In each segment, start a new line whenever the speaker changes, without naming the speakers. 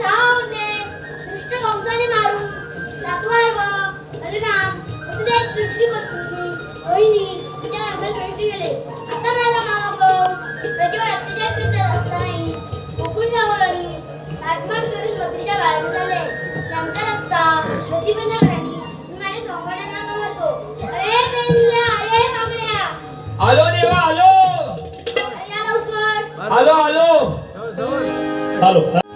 होते कृष्ण कंसाने मारून सातवार व बलराम वसुदेव सृष्टी पत्नी रोहिणी तिच्या गर्भात सृष्टी गेले आता माझा मामा कंस प्रजेवर अत्याचार करत असतानाही गोकुळ जवळ आणि ताटमाट करून मथुरेच्या बाहेर झाले त्यांचा रस्ता प्रतिबंध करणी मी माझ्या सोंगाड्यांना मारतो अरे पेंद्या अरे बांगड्या
आलो देवा आलो
अरे या लवकर
आलो आलो आलो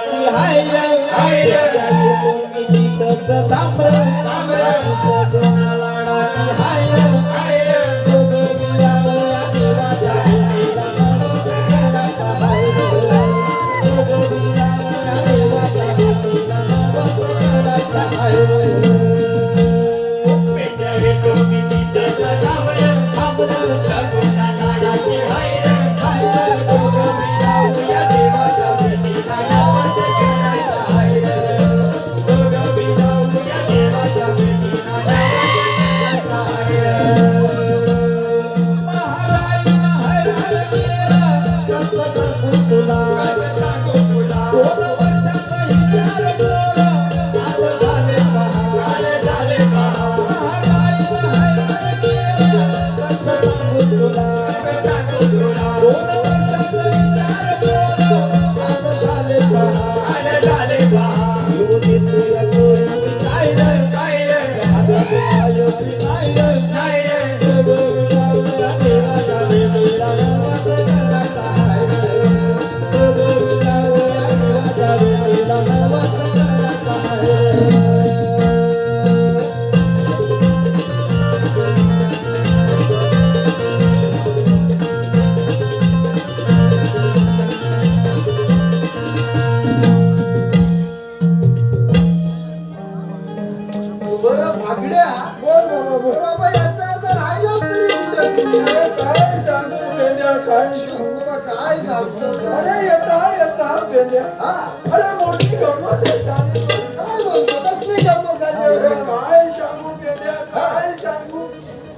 सगुणा लाडाची हाय पेंद्या येतो मी थांब दोन
हा अरे मोठी गंमत आहे चालेल. काय बोलतो? कसली गंमत झाली अरे काय सांगू पेंड्या काय सांगू?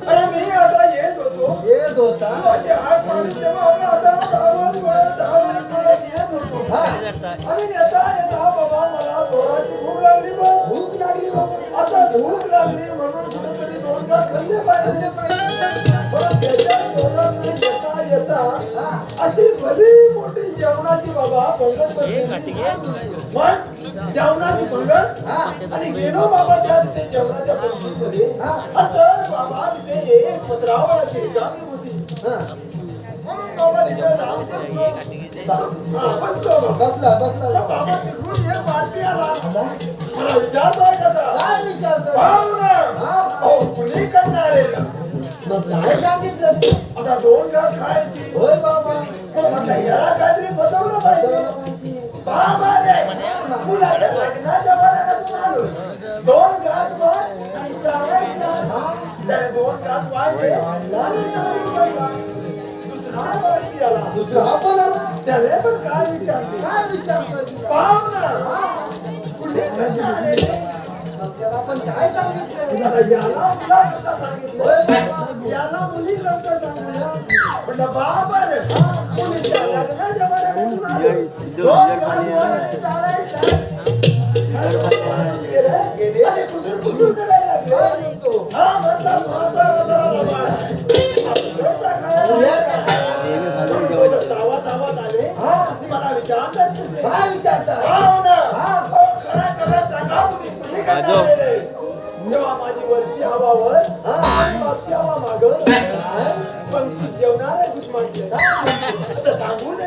अरे मी आता येत होतो. येत होता? अशी हात मारली तेव्हा आपल्या हातावर आवाज पडत आवाज पडत येत होतो. हा. आणि येता येता बाबा मला थोडाशी भूक लागली बा भूक लागली बाबा. आता भूक लागली म्हणून कुठेतरी दोन घास खाल्ले पाहिजे. पण त्याच्या शोधात मी येता येता अशा भली मोठी जेवणाची बाबा पंगत बसली. मग जेवणाची पंगत हा. आणि गेलो बाबा त्या तिथे जेवणाच्या पंगतीमध्ये हा. तर बाबा तिथे एक पत्रावळ अशी रिकामी होती. म्हणून बाबा तिथे जाऊन बसलो. हा, बसलो बाबा.
बसला.
बाबा तिकडून एक माणती आला. मला विचारतोय कसा?
काय विचारतो
पाहू ना अहो, कुणी करणार आहे? का
मग काय सांगितलं
आता दोन घास खायची.
होय बाबा.
दोन घास वाढ आणि चाळीस घास. त्याने दोन घास वाढले आणि चाळीस वाढला. दुसरा वाढती आला
दुसरा पण आला
त्याने पण काय विचारले
काय विचारतो
पाहू ना कुणी करणार आहे
त्याला पण काय सांगितलं
आता याला मुलाकरता सांगितलं
होय बाबा
याला मुलीकरता सांगूया म्हटलं बाबा आलो.
काय
आहे? वरची सांगू दे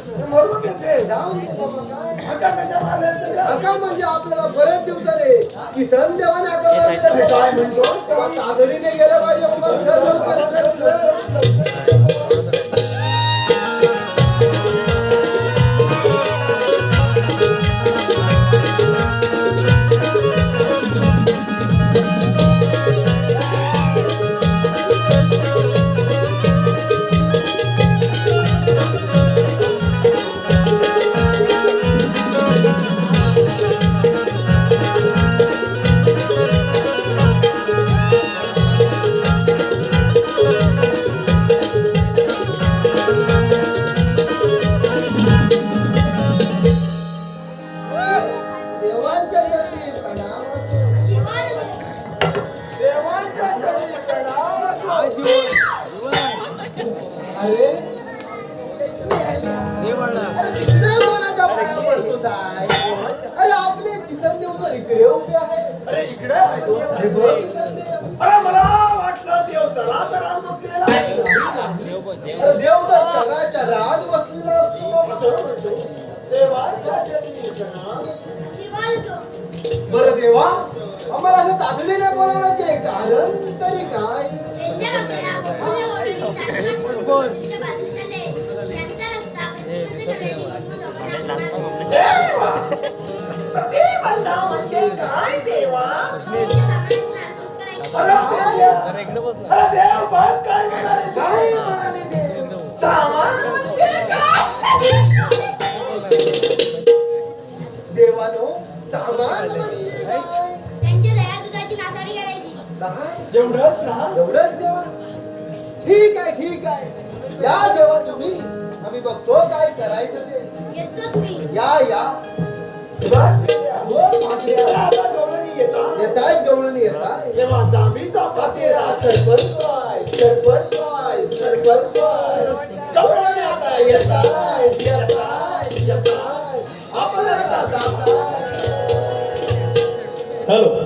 मरून घेते
जाऊन दे बाबा काय?
आता
म्हणजे आपल्याला बरेच दिवसाने किसन देवाने अका
अरे काय म्हणतोस?
तेव्हा तातडीने गेलं पाहिजे
एवढंच ना?
एवढंच देवा ठीक आहे ठीक आहे. या देवा तुम्ही. आम्ही बघतो काय करायचं ते. या या. हो
येतात.
येतायत गवळणी येताय
तेव्हा जांभीचा पातेरा
सरपंच बाय सरपंच बाय सरपंच बाय
डोळणी आता
येताय येताय येताय आपल्याला जाताय
हॅलो.